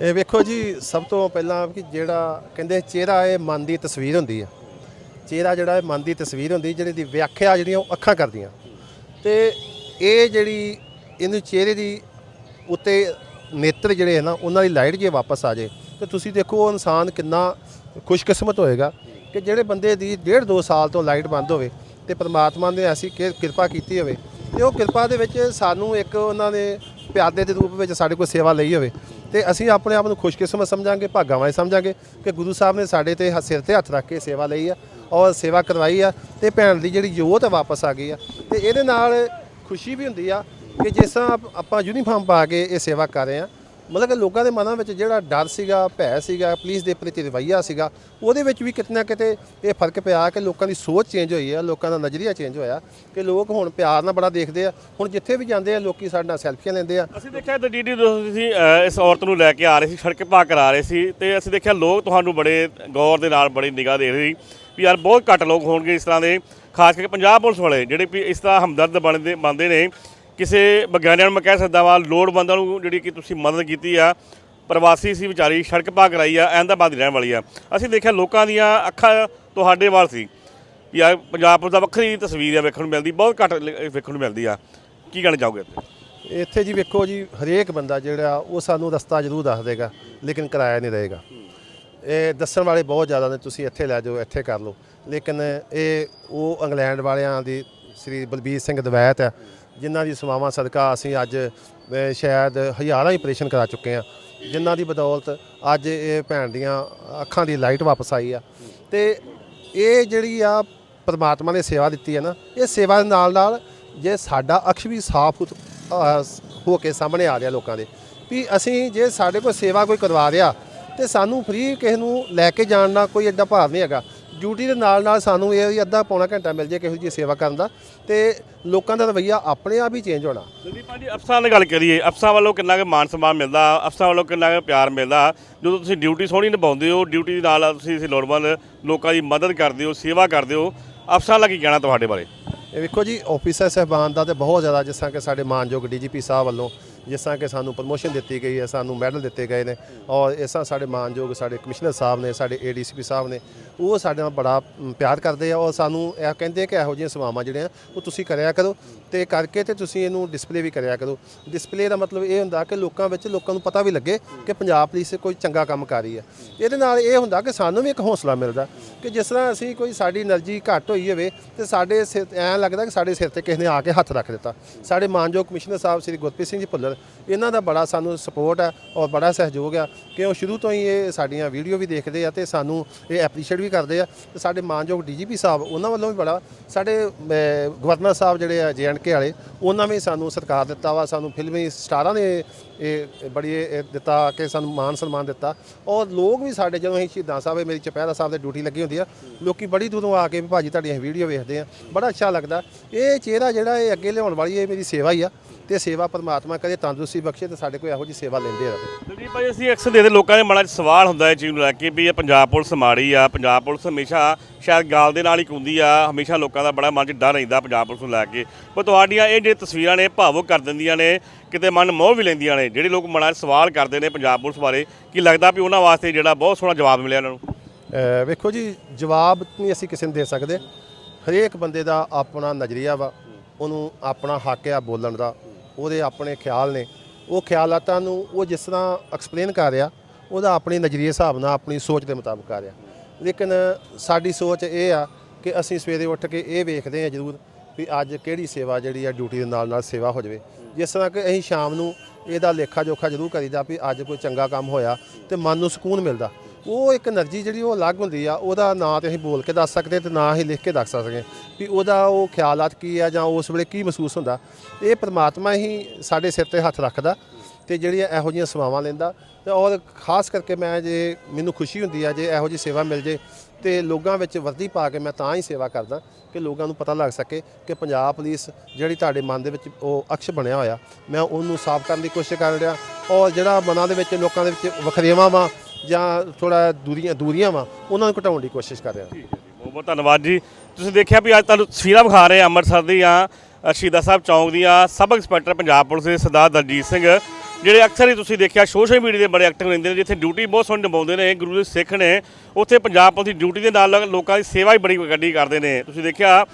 ਇਹ ਵੇਖੋ ਜੀ, ਸਭ ਤੋਂ ਪਹਿਲਾਂ ਕਿ ਜਿਹੜਾ ਕਹਿੰਦੇ ਚਿਹਰਾ, ਇਹ ਮਨ ਦੀ ਤਸਵੀਰ ਹੁੰਦੀ ਆ। ਚਿਹਰਾ ਜਿਹੜਾ, ਇਹ ਮਨ ਦੀ ਤਸਵੀਰ ਹੁੰਦੀ ਜਿਹੜੀ ਦੀ ਵਿਆਖਿਆ ਜਿਹੜੀਆਂ ਉਹ ਅੱਖਾਂ ਕਰਦੀਆਂ। ਤੇ ਇਹ ਜਿਹੜੀ ਇਹਨੂੰ ਚਿਹਰੇ ਦੀ ਉੱਤੇ ਨੇਤਰ ਜਿਹੜੇ ਹੈ ਨਾ, ਉਹਨਾਂ ਦੀ ਲਾਈਟ ਜੇ ਵਾਪਸ ਆ ਜੇ, ਤੇ ਤੁਸੀਂ ਦੇਖੋ ਉਹ ਇਨਸਾਨ ਕਿੰਨਾ ਖੁਸ਼ਕਿਸਮਤ ਹੋਏਗਾ ਕਿ ਜਿਹੜੇ ਬੰਦੇ ਦੀ ਡੇਢ ਦੋ ਸਾਲ ਤੋਂ ਲਾਈਟ ਬੰਦ ਹੋਵੇ ਤੇ ਪਰਮਾਤਮਾ ਨੇ ਐਸੀ ਕਿ- ਕਿਰਪਾ ਕੀਤੀ ਹੋਵੇ ਤੇ ਉਹ ਕਿਰਪਾ ਦੇ ਵਿੱਚ ਸਾਨੂੰ ਇੱਕ ਉਹਨਾਂ ਨੇ ਪਿਆਦੇ ਦੇ ਰੂਪ ਵਿੱਚ ਸਾਡੇ ਕੋਲ ਸੇਵਾ ਲਈ ਹੋਵੇ। ਤੇ ਅਸੀਂ ਆਪਣੇ ਆਪ ਨੂੰ ਖੁਸ਼ਕਿਸਮਤ ਸਮਝਾਂਗੇ, ਭਾਗਾਂ ਵਾਲੇ ਸਮਝਾਂਗੇ ਕਿ ਗੁਰੂ ਸਾਹਿਬ ਨੇ ਸਾਡੇ ਤੇ ਸਿਰ ਤੇ ਹੱਥ ਰੱਖ ਕੇ ਸੇਵਾ ਲਈ ਆ ਔਰ ਸੇਵਾ ਕਰਵਾਈ ਆ ਤੇ ਭੈਣ ਦੀ ਜਿਹੜੀ ਜੋਤ ਆ ਵਾਪਸ ਆ ਗਈ ਆ। ਤੇ ਇਹਦੇ ਨਾਲ ਖੁਸ਼ੀ ਵੀ ਹੁੰਦੀ ਆ ਕਿ ਜਿਸ ਤਰ੍ਹਾਂ ਆਪਾਂ ਯੂਨੀਫਾਰਮ ਪਾ ਕੇ ਇਹ ਸੇਵਾ ਕਰ ਰਹੇ ਆ ਮਤਲਬ ਕਿ ਲੋਕਾਂ ਦੇ ਮਨਾਂ ਵਿੱਚ ਜਿਹੜਾ ਡਰ ਸੀਗਾ, ਭੈ ਸੀਗਾ, ਪੁਲਿਸ ਦੇ ਪ੍ਰਤੀ ਰਵੱਈਆ ਸੀਗਾ, ਉਹਦੇ ਵਿੱਚ ਵੀ ਕਿਤੇ ਨਾ ਕਿਤੇ ਇਹ ਫ਼ਰਕ ਪਿਆ ਕਿ ਲੋਕਾਂ ਦੀ ਸੋਚ ਚੇਂਜ ਹੋਈ ਹੈ ਲੋਕਾਂ ਦਾ ਨਜ਼ਰੀਆ ਚੇਂਜ ਹੋਇਆ ਕਿ ਲੋਕ ਹੁਣ ਪਿਆਰ ਨਾਲ ਬੜਾ ਦੇਖਦੇ ਆ, ਹੁਣ ਜਿੱਥੇ ਵੀ ਜਾਂਦੇ ਆ ਲੋਕੀ ਸਾਡੇ ਨਾਲ ਸੈਲਫੀਆਂ ਲੈਂਦੇ ਆ। ਅਸੀਂ ਦੇਖਿਆ ਤੇ ਡੀਡੀ ਤੁਸੀਂ ਇਸ ਔਰਤ ਨੂੰ ਲੈ ਕੇ ਆ ਰਹੇ ਸੀ, ਸੜਕ ਪਾਰ ਕਰਾ ਰਹੇ ਸੀ ਤੇ ਅਸੀਂ ਦੇਖਿਆ ਲੋਕ ਤੁਹਾਨੂੰ ਬੜੇ ਗੌਰ ਦੇ ਨਾਲ ਬੜੀ ਨਿਗਾਹ ਦੇ ਰਹੇ ਸੀ ਵੀ ਯਾਰ ਬਹੁਤ ਘੱਟ ਲੋਕ ਹੋਣਗੇ ਇਸ ਤਰ੍ਹਾਂ ਦੇ, ਖਾਸ ਕਰਕੇ ਪੰਜਾਬ ਪੁਲਿਸ ਵਾਲੇ ਜਿਹੜੇ ਵੀ ਇਸ ਤਰ੍ਹਾਂ ਹਮਦਰਦ ਬਣਦੇ ਬਣਦੇ ਨੇ ਕਿਸੇ ਵਿਗਿਆਨੀਆਂ ਨੂੰ ਮੈਂ ਕਹਿ ਸਕਦਾ ਵਾਂ, ਲੋੜਵੰਦਾਂ ਨੂੰ ਜਿਹੜੀ ਕਿ ਤੁਸੀਂ ਮਦਦ ਕੀਤੀ ਆ, ਪ੍ਰਵਾਸੀ ਸੀ ਵਿਚਾਰੀ, ਸੜਕ ਪਾਰ ਕਰਾਈ ਆ, ਅਹਿਮਦਾਬਾਦ ਦੀ ਰਹਿਣ ਵਾਲੀ ਆ। ਅਸੀਂ ਦੇਖਿਆ ਲੋਕਾਂ ਦੀਆਂ ਅੱਖਾਂ ਤੁਹਾਡੇ ਵੱਲ ਸੀ ਯਾਰ ਪੰਜਾਬ ਦਾ ਵੱਖਰੀ ਤਸਵੀਰ ਆ ਵੇਖਣ ਨੂੰ ਮਿਲਦੀ, ਬਹੁਤ ਘੱਟ ਲ- ਵੇਖਣ ਨੂੰ ਮਿਲਦੀ ਆ। ਕੀ ਕਹਿਣਾ ਚਾਹੋਗੇ ਇੱਥੇ? ਜੀ ਵੇਖੋ ਜੀ, ਹਰੇਕ ਬੰਦਾ ਜਿਹੜਾ ਉਹ ਸਾਨੂੰ ਰਸਤਾ ਜ਼ਰੂਰ ਦੱਸ ਦੇਗਾ, ਲੇਕਿਨ ਕਿਰਾਇਆ ਨਹੀਂ ਰਹੇਗਾ। ਇਹ ਦੱਸਣ ਵਾਲੇ ਬਹੁਤ ਜ਼ਿਆਦਾ ਨੇ, ਤੁਸੀਂ ਇੱਥੇ ਲੈ ਜਾਓ, ਇੱਥੇ ਕਰ ਲਓ। ਲੇਕਿਨ ਇਹ, ਉਹ ਇੰਗਲੈਂਡ ਵਾਲਿਆਂ ਦੀ, ਸ੍ਰੀ ਬਲਬੀਰ ਸਿੰਘ ਦਵੈਤ ਹੈ ਜਿਨ੍ਹਾਂ ਦੀ ਸੇਵਾਵਾਂ ਸਦਕਾ ਅਸੀਂ ਅੱਜ ਸ਼ਾਇਦ ਹਜ਼ਾਰਾਂ ਹੀ ਆਪਰੇਸ਼ਨ ਕਰਾ ਚੁੱਕੇ ਆ ਜਿਨ੍ਹਾਂ ਦੀ ਬਦੌਲਤ ਅੱਜ ਇਹ ਭੈਣ ਦੀਆਂ ਅੱਖਾਂ ਦੀ ਲਾਈਟ ਵਾਪਸ ਆਈ ਆ। ਤੇ ਇਹ ਜਿਹੜੀ ਆ ਪਰਮਾਤਮਾ ਨੇ ਸੇਵਾ ਦਿੱਤੀ ਹੈ ਨਾ, ਇਹ ਸੇਵਾ ਦੇ ਨਾਲ ਨਾਲ ਜੇ ਸਾਡਾ ਅਕਸ਼ ਵੀ ਸਾਫ਼ ਹੋ ਕੇ ਸਾਹਮਣੇ ਆ ਰਿਹਾ ਲੋਕਾਂ ਦੇ, ਵੀ ਅਸੀਂ ਜੇ ਸਾਡੇ ਕੋਲ ਸੇਵਾ ਕੋਈ ਕਰਵਾ ਰਿਹਾ, ਤੇ ਸਾਨੂੰ ਫ੍ਰੀ ਕਿਸੇ ਨੂੰ ਲੈ ਕੇ ਜਾਣ ਦਾ ਕੋਈ ਐਡਾ ਭਾਰ ਨਹੀਂ ਹੈਗਾ। ਡਿਊਟੀ ਦੇ ਨਾਲ ਨਾਲ ਸਾਨੂੰ ਇਹ ਵੀ ਅੱਧਾ ਪੌਣਾ ਘੰਟਾ ਮਿਲ ਜੇ ਕਿਸੇ ਦੀ ਸੇਵਾ ਕਰਨ ਦਾ ਤੇ ਲੋਕਾਂ ਦਾ ਰਵੱਈਆ ਆਪਣੇ ਆਪ ਹੀ ਚੇਂਜ ਹੋਣਾ। ਦਲੀਪਾ ਜੀ ਅਫਸਰਾਂ ਦੀ ਗੱਲ ਕਰੀਏ ਅਫਸਰਾਂ ਵੱਲੋਂ ਕਿੰਨਾ ਕੁ ਮਾਨ ਸਨਮਾਨ ਮਿਲਦਾ ਅਫਸਰਾਂ ਵੱਲੋਂ ਕਿੰਨਾ ਕੁ ਪਿਆਰ ਮਿਲਦਾ ਜਦੋਂ ਤੁਸੀਂ ਡਿਊਟੀ ਸੋਹਣੀ ਨਿਭਾਉਂਦੇ ਹੋ ਡਿਊਟੀ ਦੇ ਨਾਲ ਤੁਸੀਂ ਇਸ ਲੋੜਵੰਦ ਲੋਕਾਂ ਦੀ ਮਦਦ ਕਰਦੇ ਹੋ ਸੇਵਾ ਕਰਦੇ ਹੋ ਅਫਸਰਾਂ ਦਾ ਕੀ ਕਹਿਣਾ ਤੁਹਾਡੇ ਬਾਰੇ? ਇਹ ਵੇਖੋ ਜੀ ਆਫੀਸਰ ਸਹਿਬਾਨ ਦਾ ਤੇ ਬਹੁਤ ਜ਼ਿਆਦਾ ਜਿਸ ਤਰ੍ਹਾਂ ਕਿ ਸਾਡੇ ਮਾਨਯੋਗ ਡੀਜੀਪੀ ਸਾਹਿਬ ਵੱਲੋਂ ਜਿਸ ਤਰ੍ਹਾਂ ਕਿ ਸਾਨੂੰ ਪ੍ਰਮੋਸ਼ਨ ਦਿੱਤੀ ਗਈ ਹੈ, ਸਾਨੂੰ ਮੈਡਲ ਦਿੱਤੇ ਗਏ ਨੇ ਔਰ ਇਸ ਤਰ੍ਹਾਂ ਸਾਡੇ ਮਾਨਯੋਗ ਸਾਡੇ ਕਮਿਸ਼ਨਰ ਸਾਹਿਬ ਨੇ, ਸਾਡੇ ਏਡੀਸੀਪੀ ਸਾਹਿਬ ਨੇ, ਉਹ ਸਾਡੇ ਨਾਲ ਬੜਾ ਪਿਆਰ ਕਰਦੇ ਆ ਔਰ ਸਾਨੂੰ ਇਹ ਕਹਿੰਦੇ ਕਿ ਇਹੋ ਜਿਹੀਆਂ ਸੇਵਾਵਾਂ ਜਿਹੜੀਆਂ ਉਹ ਤੁਸੀਂ ਕਰਿਆ ਕਰੋ ਤੇ ਕਰਕੇ ਤੇ ਤੁਸੀਂ ਇਹਨੂੰ ਡਿਸਪਲੇ ਵੀ ਕਰਿਆ ਕਰੋ। ਡਿਸਪਲੇ ਦਾ ਮਤਲਬ ਇਹ ਹੁੰਦਾ ਕਿ ਲੋਕਾਂ ਵਿੱਚ ਲੋਕਾਂ ਨੂੰ ਪਤਾ ਵੀ ਲੱਗੇ ਕਿ ਪੰਜਾਬ ਪੁਲਿਸ ਕੋਈ ਚੰਗਾ ਕੰਮ ਕਰ ਰਹੀ ਹੈ। ਇਹਦੇ ਨਾਲ ਇਹ ਹੁੰਦਾ ਕਿ ਸਾਨੂੰ ਵੀ ਇੱਕ ਹੌਸਲਾ ਮਿਲਦਾ ਕਿ ਜਿਸ ਤਰ੍ਹਾਂ ਅਸੀਂ ਕੋਈ ਸਾਡੀ એનર્ਜੀ ਘੱਟ ਹੋਈ ਹੋਵੇ ਤੇ ਸਾਡੇ ਐਂ ਲੱਗਦਾ ਕਿ ਸਾਡੇ ਸਿਰ ਤੇ ਕਿਸੇ ਨੇ ਆ ਕੇ ਹੱਥ ਰੱਖ ਦਿੱਤਾ। ਸਾਡੇ ਮਾਨਯੋਗ ਕਮਿਸ਼ਨਰ ਸਾਹਿਬ ਸ੍ਰੀ ਗੁਰਪ੍ਰੀਤ ਸਿੰਘ ਜੀ ਭੁੱਲਰ ਇਹਨਾਂ ਦਾ ਬੜਾ ਸਾਨੂੰ ਸਪੋਰਟ ਆ ਔਰ ਬੜਾ ਸਹਿਯੋਗ ਆ ਕਿ ਉਹ ਸ਼ੁਰੂ ਤੋਂ ਹੀ ਇਹ ਸਾਡੀਆਂ ਵੀਡੀਓ ਵੀ ਦੇਖਦੇ ਆ ਤੇ ਸਾਨੂੰ ਇਹ ਐਪਰੀਸ਼ੀਏਟ ਵੀ ਕਰਦੇ ਆ। ਤੇ ਸਾਡੇ ਮਾਨਯੋਗ ਡੀਜੀਪੀ ਸਾਹਿਬ, ਉਹਨਾਂ ਵੱਲੋਂ ਵੀ ਬੜਾ ਸਾਡੇ ਗਵਰਨਰ ਸਾਹਿਬ ਜਿਹੜੇ ਆ ਕੇ ਵਾਲੇ, ਉਹਨਾਂ ਵੀ ਸਾਨੂੰ ਸਤਿਕਾਰ ਦਿੱਤਾ ਵਾ, ਸਾਨੂੰ ਫਿਲਮੀ ਸਟਾਰਾਂ ਨੇ ਇਹ ਬੜੀ ਇਹ ਦਿੱਤਾ ਕਿ ਸਾਨੂੰ ਮਾਨ ਸਨਮਾਨ ਦਿੱਤਾ। ਔਰ ਲੋਕ ਵੀ ਸਾਡੇ ਜਦੋਂ ਅਸੀਂ ਸ਼ਹੀਦਾਂ ਸਾਹਿਬ ਮੇਰੀ ਚਪਹਿਰਾ ਸਾਹਿਬ ਦੇ ਡਿਊਟੀ ਲੱਗੀ ਹੁੰਦੀ ਆ, ਲੋਕੀ ਬੜੀ ਦੂਰੋਂ ਆ ਕੇ ਵੀ ਭਾਜੀ ਅਸੀਂ ਵੀਡੀਓ ਵੇਖਦੇ ਆ, ਬੜਾ ਅੱਛਾ ਲੱਗਦਾ। ਇਹ ਚਿਹਰਾ ਜਿਹੜਾ ਇਹ ਅੱਗੇ ਲਿਆਉਣ ਵਾਲੀ ਇਹ ਮੇਰੀ ਸੇਵਾ ਹੀ ਆ, ਤੇ ਸੇਵਾ ਪਰਮਾਤਮਾ ਕਦੇ ਤੰਦਰੁਸਤੀ ਬਖਸ਼ੇ ਤੇ ਸਾਡੇ ਕੋਲ ਇਹੋ ਜੀ ਸੇਵਾ ਲੈਂਦੇ ਰਹੇ। ਦਲੀਪ ਭਾਈ, ਅਸੀਂ ਅਕਸਰ ਦੇਖਦੇ ਲੋਕਾਂ ਦੇ ਮਨਾਂ 'ਚ ਸਵਾਲ ਹੁੰਦਾ ਹੈ ਚੀਜ਼ ਨੂੰ ਲੈ ਕੇ ਵੀ ਇਹ ਪੰਜਾਬ ਪੁਲਿਸ ਮਾੜੀ ਆ, ਪੰਜਾਬ ਪੁਲਿਸ ਹਮੇਸ਼ਾ ਸ਼ਾਇਦ ਗਾਲ ਦੇ ਨਾਲ ਹੀ ਕੁੰਦੀ ਆ, ਹਮੇਸ਼ਾ ਲੋਕਾਂ ਦਾ ਬੜਾ ਮਨ 'ਚ ਡਰ ਰਹਿੰਦਾ ਪੰਜਾਬ ਪੁਲਿਸ ਨੂੰ ਲੈ ਕੇ। ਪਰ ਤੁਹਾਡੀਆਂ ਇਹ ਜੇ ਤਸਵੀਰਾਂ ਨੇ ਭਾਵੁਕ ਕਰ ਦਿੰਦੀਆਂ ਨੇ ਕਿਤੇ ਮਨ ਮੋਹ ਵੀ ਲੈਂਦੀਆਂ ਨੇ, ਜਿਹੜੇ ਲੋਕ ਮਨਾਂ 'ਚ ਸਵਾਲ ਕਰਦੇ ਨੇ ਪੰਜਾਬ ਪੁਲਿਸ ਬਾਰੇ, ਕਿ ਲੱਗਦਾ ਵੀ ਉਹਨਾਂ ਵਾਸਤੇ ਜਿਹੜਾ ਬਹੁਤ ਸੋਹਣਾ ਜਵਾਬ ਮਿਲਿਆ ਇਹਨਾਂ ਨੂੰ? ਅਹ ਵੇਖੋ ਜੀ, ਜਵਾਬ ਨਹੀਂ ਅਸੀਂ ਕਿਸੇ ਨੂੰ ਦੇ ਸਕਦੇ। ਹਰੇਕ ਬੰਦੇ ਦਾ ਆਪਣਾ ਨਜ਼ਰੀਆ ਵਾ, ਉਹਨੂੰ ਆਪਣਾ ਹੱਕ ਆ ਬੋਲਣ ਦਾ, ਉਹਦੇ ਆਪਣੇ ਖਿਆਲ ਨੇ। ਉਹ ਖਿਆਲਾਤਾਂ ਨੂੰ ਉਹ ਜਿਸ ਤਰ੍ਹਾਂ ਐਕਸਪਲੇਨ ਕਰ ਰਿਹਾ, ਉਹਦਾ ਆਪਣੇ ਨਜ਼ਰੀਏ ਹਿਸਾਬ ਨਾਲ, ਆਪਣੀ ਸੋਚ ਦੇ ਮੁਤਾਬਕ ਕਰ ਰਿਹਾ। ਲੇਕਿਨ ਸਾਡੀ ਸੋਚ ਇਹ ਆ ਕਿ ਅਸੀਂ ਸਵੇਰੇ ਉੱਠ ਕੇ ਇਹ ਵੇਖਦੇ ਹਾਂ ਜ਼ਰੂਰ ਵੀ ਅੱਜ ਕਿਹੜੀ ਸੇਵਾ ਜਿਹੜੀ ਆ ਡਿਊਟੀ ਦੇ ਨਾਲ ਨਾਲ ਸੇਵਾ ਹੋ ਜਾਵੇ। ਜਿਸ ਤਰ੍ਹਾਂ ਕਿ ਅਸੀਂ ਸ਼ਾਮ ਨੂੰ ਇਹਦਾ ਲੇਖਾ ਜੋਖਾ ਜ਼ਰੂਰ ਕਰੀਦਾ ਵੀ ਅੱਜ ਕੋਈ ਚੰਗਾ ਕੰਮ ਹੋਇਆ ਤੇ ਮਨ ਨੂੰ ਸਕੂਨ ਮਿਲਦਾ। ਉਹ ਇੱਕ એનર્ਜੀ ਜਿਹੜੀ ਉਹ ਅਲੱਗ ਹੁੰਦੀ ਆ, ਉਹਦਾ ਨਾਂ ਤੇ ਅਸੀਂ ਬੋਲ ਕੇ ਦੱਸ ਸਕਦੇ ਤੇ ਨਾ ਹੀ ਲਿਖ ਕੇ ਦੱਸ ਸਕਦੇ ਵੀ ਉਹਦਾ ਉਹ ਖਿਆਲਾਤ ਕੀ ਆ ਜਾਂ ਉਸ ਵੇਲੇ ਕੀ ਮਹਿਸੂਸ ਹੁੰਦਾ। ਇਹ ਪਰਮਾਤਮਾ ਹੀ ਸਾਡੇ ਸਿਰ ਤੇ ਹੱਥ ਰੱਖਦਾ ਤੇ ਜਿਹੜੀਆਂ ਇਹੋ ਜੀਆਂ ਸੇਵਾਵਾਂ ਲੈਂਦਾ ਤੇ ਔਰ ਖਾਸ ਕਰਕੇ ਮੈਂ ਜੇ ਮੈਨੂੰ ਖੁਸ਼ੀ ਹੁੰਦੀ ਆ, ਜੇ ਇਹੋ ਜੀ ਸੇਵਾ ਮਿਲ ਜੇ ਤੇ ਲੋਕਾਂ ਵਿੱਚ ਵਰਦੀ ਪਾ ਕੇ ਮੈਂ ਤਾਂ ਹੀ ਸੇਵਾ ਕਰਦਾ ਕਿ ਲੋਕਾਂ ਨੂੰ ਪਤਾ ਲੱਗ ਸਕੇ ਕਿ ਪੰਜਾਬ ਪੁਲਿਸ ਜਿਹੜੀ ਤੁਹਾਡੇ ਮਨ ਦੇ ਵਿੱਚ ਉਹ ਅਕਸ਼ ਬਣਿਆ ਹੋਇਆ ਮੈਂ ਉਹਨੂੰ ਸਾਫ਼ ਕਰਨ ਦੀ ਕੋਸ਼ਿਸ਼ ਕਰ ਰਿਹਾ ਔਰ ਜਿਹੜਾ ਮਨਾਂ ਦੇ ਵਿੱਚ ਲੋਕਾਂ ਦੇ ਵਿੱਚ ਵਖਰੇਵਾਂ ਵਾ ਜਾਂ ਥੋੜਾ ਦੂਰੀਆਂ ਦੂਰੀਆਂ ਵਾ ਉਹਨਾਂ ਨੂੰ ਘਟਾਉਣ ਦੀ ਕੋਸ਼ਿਸ਼ ਕਰ ਰਿਹਾ। ਬਹੁਤ ਬਹੁਤ ਧੰਨਵਾਦ ਜੀ। ਤੁਸੀਂ ਦੇਖਿਆ ਵੀ ਅੱਜ ਤੁਹਾਨੂੰ ਤਸਵੀਰਾਂ ਵਿਖਾ ਰਹੇ ਹਾਂ ਅੰਮ੍ਰਿਤਸਰ ਦੀਆਂ ਅ, ਸ਼ਹੀਦਾਂ ਸਾਹਿਬ ਚੌਂਕ ਦੀਆਂ ਸਬ ਇੰਸਪੈਕਟਰ ਪੰਜਾਬ ਪੁਲਿਸ ਦੇ ਸਰਦਾਰ ਦਲਜੀਤ ਸਿੰਘ ਜਿਹੜੇ ਅਕਸਰ ਹੀ ਤੁਸੀਂ ਦੇਖਿਆ ਸੋਸ਼ਲ ਮੀਡੀਆ ਦੇ ਬੜੇ ਐਕਟਿਵ ਰਹਿੰਦੇ ਨੇ, ਜਿੱਥੇ ਡਿਊਟੀ ਬਹੁਤ ਸੋਹਣੀ ਨਿਭਾਉਂਦੇ ਨੇ, ਗੁਰੂ ਦੇ ਸਿੱਖ ਨੇ, ਉੱਥੇ ਪੰਜਾਬ ਪੁਲਿਸ ਦੀ ਡਿਊਟੀ ਦੇ ਨਾਲ ਲੋਕਾਂ ਦੀ ਸੇਵਾ ਵੀ ਬੜੀ ਗੱਡੀ ਕਰਦੇ ਨੇ। ਤੁਸੀਂ ਦੇਖਿਆ,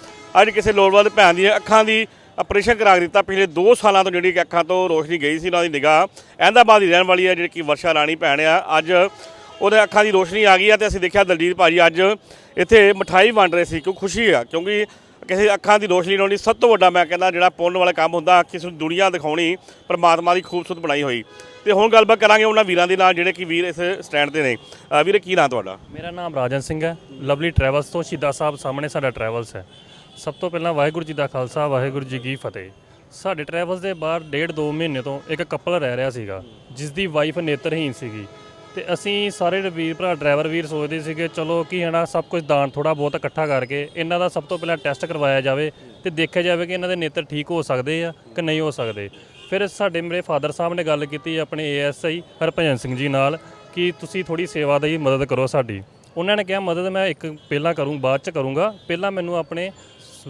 ਅੱਜ ਕਿਸੇ ਲੋੜਵੰਦ ਭੈਣ ਦੀਆਂ ਅੱਖਾਂ ਦੀ ਆਪਰੇਸ਼ਨ ਕਰਾ ਦਿੱਤਾ, ਪਿਛਲੇ 2 ਸਾਲਾਂ ਤੋਂ ਜਿਹੜੀ ਕਿ ਅੱਖਾਂ ਤੋਂ ਰੋਸ਼ਨੀ ਗਈ ਸੀ, ਉਹਨਾਂ ਦੀ ਨਿਗਾਹ। ਅਹਿਮਦਾਬਾਦ ਦੀ ਰਹਿਣ ਵਾਲੀ ਹੈ, ਜਿਹੜੀ ਕਿ ਵਰਸ਼ਾ ਰਾਣੀ ਭੈਣ ਆ, ਅੱਜ ਉਹਦੇ ਅੱਖਾਂ ਦੀ ਰੋਸ਼ਨੀ ਆ ਗਈ ਆ ਤੇ ਅਸੀਂ ਦੇਖਿਆ ਦਲਜੀਤ ਭਾਜੀ ਅੱਜ ਇੱਥੇ ਮਠਾਈ ਵੰਡ ਰਹੇ ਸੀ, ਕਿਉਂ ਖੁਸ਼ੀ ਆ, ਕਿਉਂਕਿ ਕਿਸੇ ਅੱਖਾਂ ਦੀ ਰੋਸ਼ਨੀ ਲਾਉਣੀ ਸਭ ਤੋਂ ਵੱਡਾ ਮੈਂ ਕਹਿੰਦਾ ਜਿਹੜਾ ਪੁੰਨ ਵਾਲਾ ਕੰਮ ਹੁੰਦਾ ਕਿਸ ਨੂੰ ਦੁਨੀਆ ਦਿਖਾਉਣੀ ਪਰਮਾਤਮਾ ਦੀ ਖੂਬਸੂਰਤ ਬਣਾਈ ਹੋਈ। ਤੇ ਹੁਣ ਗੱਲਬਾਤ ਕਰਾਂਗੇ ਉਹਨਾਂ ਵੀਰਾਂ ਦੇ ਨਾਲ ਜਿਹੜੇ ਕਿ ਵੀਰ ਇਸ ਸਟੈਂਡ ਤੇ ਨੇ। ਅ, ਵੀਰੇ ਕੀ ਨਾਂ ਤੁਹਾਡਾ? ਮੇਰਾ ਨਾਮ ਰਾਜਨ ਸਿੰਘ ਹੈ। ਲਵਲੀ ਟਰੈਵਲਸ ਤੋਂ ਸ਼ਹੀਦਾਂ ਸਾਹਿਬ ਸਾਹਮਣੇ ਸਾਡਾ ਟਰੈਵਲਸ ਹੈ। ਸਭ ਤੋਂ ਪਹਿਲਾਂ ਵਾਹਿਗੁਰੂ ਜੀ ਦਾ ਖਾਲਸਾ ਵਾਹਿਗੁਰੂ ਜੀ ਕੀ ਫਤਿਹ। ਸਾਡੇ ਟਰੈਵਲਸ ਦੇ ਬਾਹਰ ਡੇਢ ਦੋ ਮਹੀਨੇ ਤੋਂ ਇੱਕ ਕਪਲ ਰਹਿ ਰਿਹਾ ਸੀਗਾ ਜਿਸ ਦੀ ਵਾਈਫ ਨੇਤਰਹੀਨ ਸੀਗੀ। ਤੇ ਅਸੀਂ ਸਾਰੇ ਵੀਰ ਭਰਾ, ਡਰਾਈਵਰ ਵੀਰ ਸੋਚਦੇ ਸੀਗੇ, ਚਲੋ ਕੀ ਹਨਾ ਸਭ ਕੁਝ ਦਾਨ ਥੋੜਾ ਬਹੁਤ ਇਕੱਠਾ ਕਰਕੇ ਇਹਨਾਂ ਦਾ ਸਭ ਤੋਂ ਪਹਿਲਾਂ ਟੈਸਟ ਕਰਵਾਇਆ ਜਾਵੇ ਤੇ ਦੇਖਿਆ ਜਾਵੇ ਕਿ ਇਹਨਾਂ ਦੇ ਨੇਤਰ ਠੀਕ ਹੋ ਸਕਦੇ ਆ ਕਿ ਨਹੀਂ ਹੋ ਸਕਦੇ। ਫਿਰ ਸਾਡੇ ਮੇਰੇ ਫਾਦਰ ਸਾਹਿਬ ਨੇ ਗੱਲ ਕੀਤੀ ਆਪਣੇ ਏਐਸਆਈ ਹਰਭਜਨ ਸਿੰਘ ਜੀ ਨਾਲ ਕਿ ਤੁਸੀਂ ਥੋੜੀ ਸੇਵਾ ਦੀ ਮਦਦ ਕਰੋ ਸਾਡੀ। ਉਹਨਾਂ ਨੇ ਕਿਹਾ, ਮਦਦ ਮੈਂ ਇੱਕ ਪਹਿਲਾਂ ਕਰੂੰ, ਬਾਅਦ ਚ ਕਰੂੰਗਾ। ਪਹਿਲਾਂ ਮੈਨੂੰ ਆਪਣੇ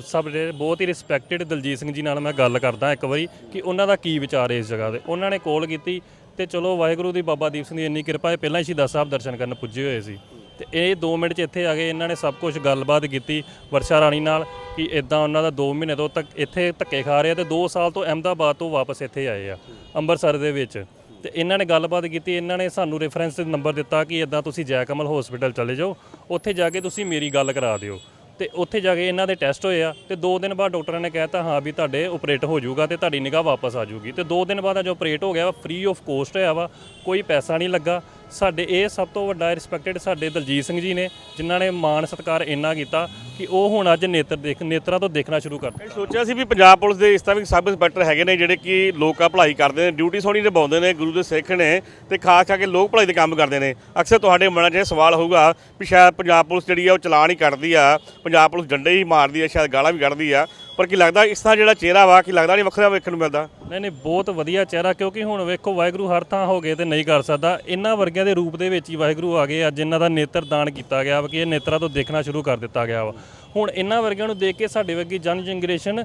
ਸਭ ਦੇ ਬਹੁਤ ਹੀ ਰਿਸਪੈਕਟਡ ਦਲਜੀਤ ਸਿੰਘ ਜੀ ਨਾਲ ਮੈਂ ਗੱਲ ਕਰਦਾ ਇੱਕ ਵਾਰੀ ਕਿ ਉਹਨਾਂ ਦਾ ਕੀ ਵਿਚਾਰ ਹੈ ਇਸ ਜਗ੍ਹਾ ਤੇ। ਉਹਨਾਂ ਨੇ ਕਾਲ ਕੀਤੀ ਤੇ ਚਲੋ ਵਾਹਿਗੁਰੂ ਦੀ ਬਾਬਾ ਦੀਪ ਸਿੰਘ ਦੀ ਇੰਨੀ ਕਿਰਪਾ ਹੈ, ਪਹਿਲਾਂ ਹੀ ਸ਼ਹੀਦਾਂ ਸਾਹਿਬ ਦਰਸ਼ਨ ਕਰਨ ਪੁੱਜੇ ਹੋਏ ਸੀ। ਤੇ ਇਹ 2 ਮਿੰਟ ਚ ਇੱਥੇ ਆ ਗਏ ਇਹਨਾਂ ਨੇ ਸਭ ਕੁਝ ਗੱਲਬਾਤ ਕੀਤੀ ਵਰਸ਼ਾ ਰਾਣੀ ਨਾਲ ਕਿ ਇਦਾਂ ਉਹਨਾਂ ਦਾ 2 ਮਹੀਨੇ ਤੋਂ ਤੱਕ ਇੱਥੇ ਧੱਕੇ ਖਾ ਰਹੇ ਆ ਤੇ 2 ਸਾਲ ਤੋਂ ਅਹਿਮਦਾਬਾਦ ਤੋਂ ਵਾਪਸ ਇੱਥੇ ਆਏ ਆ, ਅੰਮ੍ਰਿਤਸਰ ਦੇ ਵਿੱਚ। ਤੇ ਇਹਨਾਂ ਨੇ ਗੱਲਬਾਤ ਕੀਤੀ, ਇਹਨਾਂ ਨੇ ਸਾਨੂੰ ਰੈਫਰੈਂਸ ਨੰਬਰ ਦਿੱਤਾ ਕਿ ਇਦਾਂ ਤੁਸੀਂ ਜੈਕਮਲ ਹਸਪੀਟਲ ਚਲੇ ਜਾਓ, ਉੱਥੇ ਜਾ ਕੇ ਤੁਸੀਂ ਮੇਰੀ ਗੱਲ ਕਰਾ ਦਿਓ। ਤੇ ਉੱਥੇ ਜਾ ਕੇ ਇਹਨਾਂ ਦੇ ਟੈਸਟ ਹੋਏ ਆ ਤੇ 2 ਦਿਨ ਬਾਅਦ ਡਾਕਟਰਾਂ ਨੇ ਕਹਿਤਾ, ਹਾਂ ਵੀ ਤੁਹਾਡੇ ਆਪਰੇਟ ਹੋ ਜਾਊਗਾ ਤੇ ਤੁਹਾਡੀ ਨਿਗਾਹ ਵਾਪਸ ਆ ਜਾਊਗੀ। ਤੇ 2 ਦਿਨ ਬਾਅਦ ਜੋ ਆਪਰੇਟ ਹੋ ਗਿਆ ਫ੍ਰੀ ਆਫ ਕੋਸਟ ਹੋਇਆ ਵਾ, ਕੋਈ ਪੈਸਾ ਨਹੀਂ ਲੱਗਾ। ਸਾਡੇ ਇਹ ਸਭ ਤੋਂ ਵੱਡਾ ਰਿਸਪੈਕਟਡ ਸਾਡੇ ਦਲਜੀਤ ਸਿੰਘ ਜੀ ਨੇ, ਜਿਨ੍ਹਾਂ ਨੇ ਮਾਣ ਸਤਿਕਾਰ ਇੰਨਾ ਕੀਤਾ ਕਿ ਉਹ ਹੁਣ ਅੱਜ ਨੇਤਰ ਦੇਖ, ਨੇਤਰਾਂ ਤੋਂ ਦੇਖਣਾ ਸ਼ੁਰੂ ਕਰ ਅਸੀਂ ਸੋਚਿਆ ਸੀ ਵੀ ਪੰਜਾਬ ਪੁਲਿਸ ਦੇ ਇਸ ਤਰ੍ਹਾਂ ਵੀ ਸਬ ਇੰਸਪੈਕਟਰ ਹੈਗੇ ਨੇ ਜਿਹੜੇ ਕਿ ਲੋਕਾਂ ਭਲਾਈ ਕਰਦੇ ਨੇ, ਡਿਊਟੀ ਸੋਹਣੀ ਨਿਭਾਉਂਦੇ ਨੇ, ਗੁਰੂ ਦੇ ਸਿੱਖ ਨੇ ਤੇ ਖਾਸ ਕਰਕੇ ਲੋਕ ਭਲਾਈ ਦੇ ਕੰਮ ਕਰਦੇ ਨੇ। ਅਕਸਰ ਤੁਹਾਡੇ ਮਨਾਂ 'ਚ ਇਹ ਸਵਾਲ ਹੋਊਗਾ ਵੀ ਸ਼ਾਇਦ ਪੰਜਾਬ ਪੁਲਿਸ ਜਿਹੜੀ ਆ ਉਹ ਚਲਾਨ ਹੀ ਕੱਢਦੀ ਆ, ਪੰਜਾਬ ਪੁਲਿਸ ਡੰਡੇ ਹੀ ਮਾਰਦੀ ਆ, ਸ਼ਾਇਦ ਗਾਲਾਂ ਵੀ ਕੱਢਦੀ ਆ। ਪਰ ਕੀ ਲੱਗਦਾ ਇਸ ਤਰ੍ਹਾਂ ਜਿਹੜਾ ਚਿਹਰਾ ਵਾ, ਕੀ ਲੱਗਦਾ ਨਹੀਂ ਵੱਖਰਾ ਵੇਖਣ ਨੂੰ ਮਿਲਦਾ? ਨਹੀਂ ਨਹੀਂ, ਬਹੁਤ ਵਧੀਆ ਚਿਹਰਾ, ਕਿਉਂਕਿ ਹੁਣ ਵੇਖੋ ਵਾਹਿਗੁਰੂ ਹਰ ਥਾਂ ਹੋ ਗਏ ਤੇ ਨਹੀਂ ਕਰ ਸਕਦਾ। ਇਹਨਾਂ ਵਰਗਿਆਂ ਦੇ ਰੂਪ ਦੇ ਵਿੱਚ ਹੀ ਵਾਹਿਗੁਰੂ ਆ ਗਏ, ਅੱਜ ਇਹਨਾਂ ਦਾ ਨੇਤਰ ਦਾਨ ਕੀਤਾ ਗਿਆ ਵਾ, ਕਿ ਇਹ ਨੇਤਰਾਂ ਤੋਂ ਦੇਖਣਾ ਸ਼ੁਰੂ ਕਰ ਦਿੱਤਾ ਗਿਆ ਵਾ। ਹੁਣ ਇਹਨਾਂ ਵਰਗਿਆਂ ਨੂੰ ਦੇਖ ਕੇ ਸਾਡੇ ਵਰਗੀ ਜਨ ਜਨਰੇਸ਼ਨ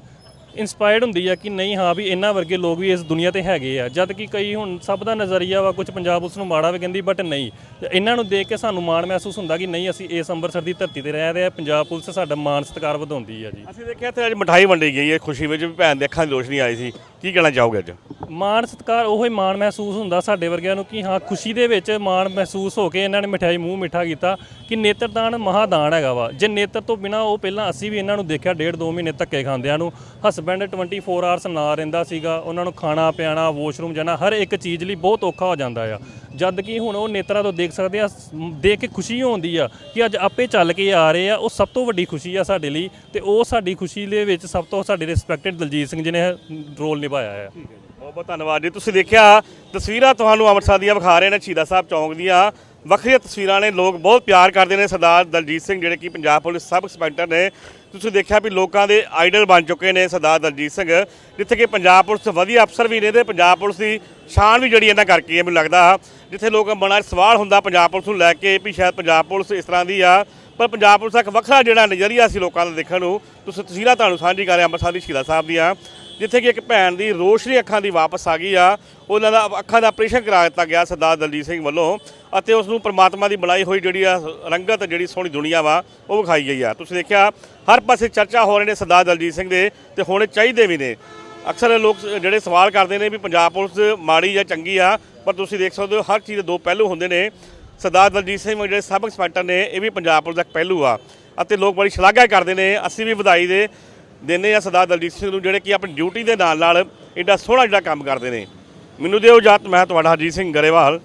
ਇਨਸਪਾਇਰਡ ਹੁੰਦੀ ਆ ਕਿ ਨਹੀਂ, ਹਾਂ ਵੀ ਇਹਨਾਂ ਵਰਗੇ ਲੋਕ ਵੀ ਇਸ ਦੁਨੀਆ ਤੇ ਹੈਗੇ ਆ। ਜਦ ਕਿ ਕਈ ਹੁਣ ਸਭ ਦਾ ਨਜ਼ਰੀਆ ਵਾ ਕੁਝ ਪੰਜਾਬ ਉਸ ਨੂੰ ਮਾੜਾ ਵੀ ਕਹਿੰਦੀ ਬਟ ਨਹੀਂ। ਇਹਨਾਂ ਨੂੰ ਦੇਖ ਕੇ ਸਾਨੂੰ ਮਾਣ ਮਹਿਸੂਸ ਹੁੰਦਾ ਕਿ ਨਹੀਂ, ਅਸੀਂ ਇਸ ਅੰਮ੍ਰਿਤਸਰ ਦੀ ਧਰਤੀ ਤੇ ਰਹਿ ਰਹੇ ਆ, ਪੰਜਾਬ ਪੁਲਿਸ ਸਾਡਾ ਮਾਣ ਸਤਿਕਾਰ ਵਧਾਉਂਦੀ ਆ ਜੀ। ਅਸੀਂ ਦੇਖਿਆ ਇੱਥੇ ਅੱਜ ਮਠਾਈ ਵੰਡੀ ਗਈ ਹੈ, ਖੁਸ਼ੀ ਵਿੱਚ ਵੀ ਭੈਣ ਦੇ ਅੱਖਾਂ ਦੀ ਰੋਸ਼ਨੀ ਆਈ ਸੀ। ਕੀ ਕਹਿਣਾ ਚਾਹੋਗੇ ਅੱਜ? ਮਾਣ ਸਤਿਕਾਰ, ਉਹੀ ਮਾਣ ਮਹਿਸੂਸ ਹੁੰਦਾ ਸਾਡੇ ਵਰਗਿਆਂ ਨੂੰ ਕਿ ਹਾਂ, ਖੁਸ਼ੀ ਦੇ ਵਿੱਚ ਮਾਣ ਮਹਿਸੂਸ ਹੋ ਕੇ ਇਹਨਾਂ ਨੇ ਮਠਿਆਈ ਮੂੰਹ ਮਿੱਠਾ ਕੀਤਾ ਕਿ ਨੇਤਰਦਾਨ ਮਹਾਦਾਨ ਹੈਗਾ ਵਾ। ਜੇ ਨੇਤਰ ਤੋਂ ਬਿਨਾ ਉਹ ਪਹਿਲਾਂ ਅਸੀਂ ਵੀ ਇਹਨਾਂ ਨੂੰ ਦੇਖਿਆ ਡੇਢ ਦੋ ਮਹੀਨੇ ਧੱਕੇ ਖਾਂਦਿਆਂ ਨੂੰ। ਹਸਬੈਂਡ 24 ਆਵਰਸ ਨਾ ਰਹਿੰਦਾ ਸੀਗਾ, ਉਹਨਾਂ ਨੂੰ ਖਾਣਾ ਪਿਆਣਾ ਵਾਸ਼ਰੂਮ ਜਾਣਾ, ਹਰ ਇੱਕ ਚੀਜ਼ ਲਈ ਬਹੁਤ ਔਖਾ ਹੋ ਜਾਂਦਾ ਆ। ਜਦ ਕਿ ਹੁਣ ਉਹ ਨੇਤਰਾਂ ਤੋਂ ਦੇਖ ਸਕਦੇ ਆ, ਦੇਖ ਕੇ ਖੁਸ਼ੀ ਹੁੰਦੀ ਆ ਕਿ ਅੱਜ ਆਪੇ ਚੱਲ ਕੇ ਆ ਰਹੇ ਆ। ਉਹ ਸਭ ਤੋਂ ਵੱਡੀ ਖੁਸ਼ੀ ਆ ਸਾਡੇ ਲਈ ਤੇ ਉਹ ਸਾਡੀ ਖੁਸ਼ੀ ਦੇ ਵਿੱਚ ਸਭ ਤੋਂ ਸਾਡੇ ਰਿਸਪੈਕਟਡ ਦਲਜੀਤ ਸਿੰਘ ਜੀ ਨੇ ਰੋਲ ਨਿਭਾਇਆ। ਹੈ। ਬਹੁਤ ਬਹੁਤ ਧੰਨਵਾਦ ਜੀ। ਤੁਸੀਂ ਦੇਖਿਆ, ਤਸਵੀਰਾਂ ਤੁਹਾਨੂੰ ਅੰਮ੍ਰਿਤਸਰ ਦੀਆਂ ਵਿਖਾ ਰਹੇ ਨੇ, ਸ਼ਹੀਦਾਂ ਸਾਹਿਬ ਚੌਂਕ ਦੀਆਂ। ਵੱਖਰੀਆਂ ਤਸਵੀਰਾਂ ਨੇ ਲੋਕ ਬਹੁਤ ਪਿਆਰ ਕਰਦੇ ਨੇ ਸਰਦਾਰ ਦਲਜੀਤ ਸਿੰਘ, ਜਿਹੜੇ ਕਿ ਪੰਜਾਬ ਪੁਲਿਸ ਸਬ ਇੰਸਪੈਕਟਰ ਨੇ। ਤੁਸੀਂ ਦੇਖਿਆ ਵੀ ਲੋਕਾਂ ਦੇ ਆਈਡਲ ਬਣ ਚੁੱਕੇ ਨੇ ਸਰਦਾਰ ਦਲਜੀਤ ਸਿੰਘ, ਜਿੱਥੇ ਕਿ ਪੰਜਾਬ ਪੁਲਿਸ ਵਧੀਆ ਅਫਸਰ ਵੀ ਨੇ ਤੇ ਪੰਜਾਬ ਪੁਲਿਸ ਦੀ ਸ਼ਾਨ ਵੀ ਜਿਹੜੀ ਇਹਨਾਂ ਕਰਕੇ ਹੈ, ਮੈਨੂੰ ਲੱਗਦਾ, ਜਿੱਥੇ ਲੋਕ ਮਨਾਂ 'ਚ ਸਵਾਲ ਹੁੰਦਾ ਪੰਜਾਬ ਪੁਲਿਸ ਨੂੰ ਲੈ ਕੇ ਵੀ ਸ਼ਾਇਦ ਪੰਜਾਬ ਪੁਲਿਸ ਇਸ ਤਰ੍ਹਾਂ ਦੀ ਆ। ਪਰ ਪੰਜਾਬ ਪੁਲਿਸ ਦਾ ਇੱਕ ਵੱਖਰਾ ਜਿਹੜਾ ਨਜ਼ਰੀਆ ਸੀ ਲੋਕਾਂ ਦਾ ਦੇਖਣ ਨੂੰ, ਤੁਸੀਂ ਤਸਵੀਰਾਂ ਤੁਹਾਨੂੰ ਸਾਂਝੀ ਕਰ ਰਹੇ ਹਾਂ ਅੰਮ੍ਰਿਤਸਰ ਦੀ ਸ਼ਹੀਦਾਂ ਸਾਹਿਬ ਦੀਆਂ। ਜਿੱਥੇ ਕਿ ਇੱਕ ਭੈਣ ਦੀ ਰੋਸ਼ਨੀ ਅੱਖਾਂ ਦੀ ਵਾਪਸ ਆ ਗਈ ਆ, ਉਹਨਾਂ ਦਾ ਅੱਖਾਂ ਦਾ ਆਪਰੇਸ਼ਨ ਕਰਾ ਦਿੱਤਾ ਗਿਆ ਸਰਦਾਰ ਦਲਜੀਤ ਸਿੰਘ ਵੱਲੋਂ ਅਤੇ ਉਸ ਨੂੰ ਪ੍ਰਮਾਤਮਾ ਦੀ ਬਣਾਈ ਹੋਈ ਜਿਹੜੀ ਆ ਰੰਗਤ, ਜਿਹੜੀ ਸੋਹਣੀ ਦੁਨੀਆ ਵਾ, ਉਹ ਵਿਖਾਈ ਗਈ ਆ। ਤੁਸੀਂ ਦੇਖਿਆ, ਹਰ ਪਾਸੇ ਚਰਚਾ ਹੋ ਰਹੇ ਨੇ ਸਰਦਾਰ ਦਲਜੀਤ ਸਿੰਘ ਦੇ ਤੇ ਹੋਣੇ ਚਾਹੀਦੇ ਵੀ ਨੇ। ਅਕਸਰ ਲੋਕ ਜਿਹੜੇ ਸਵਾਲ ਕਰਦੇ ਨੇ ਵੀ ਪੰਜਾਬ ਪੁਲਿਸ ਮਾੜੀ ਜਾਂ ਚੰਗੀ ਆ, ਪਰ ਤੁਸੀਂ ਦੇਖ ਸਕਦੇ ਹੋ ਹਰ ਚੀਜ਼ ਦੇ ਦੋ ਪਹਿਲੂ ਹੁੰਦੇ ਨੇ। ਸਰਦਾਰ ਦਲਜੀਤ ਸਿੰਘ ਜਿਹੜੇ ਸਬ ਇੰਸਪੈਕਟਰ ਨੇ, ਇਹ ਵੀ ਪੰਜਾਬ ਪੁਲਿਸ ਦਾ ਇੱਕ ਪਹਿਲੂ ਆ। ਅਤੇ ਲੋਕ ਬੜੀ ਸ਼ਲਾਘਾ ਕਰਦੇ ਨੇ, ਅਸੀਂ ਵੀ ਵਧਾਈ ਦੇ ਦਿੰਦੇ ਆ ਸਰਦਾਰ ਦਲਜੀਤ ਸਿੰਘ ਨੂੰ, ਜਿਹੜੇ ਕਿ ਆਪਣੀ ਡਿਊਟੀ ਦੇ ਨਾਲ ਨਾਲ ਐਡਾ ਸੋਹਣਾ ਜਿਹੜਾ ਕੰਮ ਕਰਦੇ ਨੇ। ਮੈਨੂੰ ਦਿਓ ਜਾਤ ਮੈਂ ਤੁਹਾਡਾ ਹਰਜੀਤ ਸਿੰਘ ਗਰੇਵਾਲ।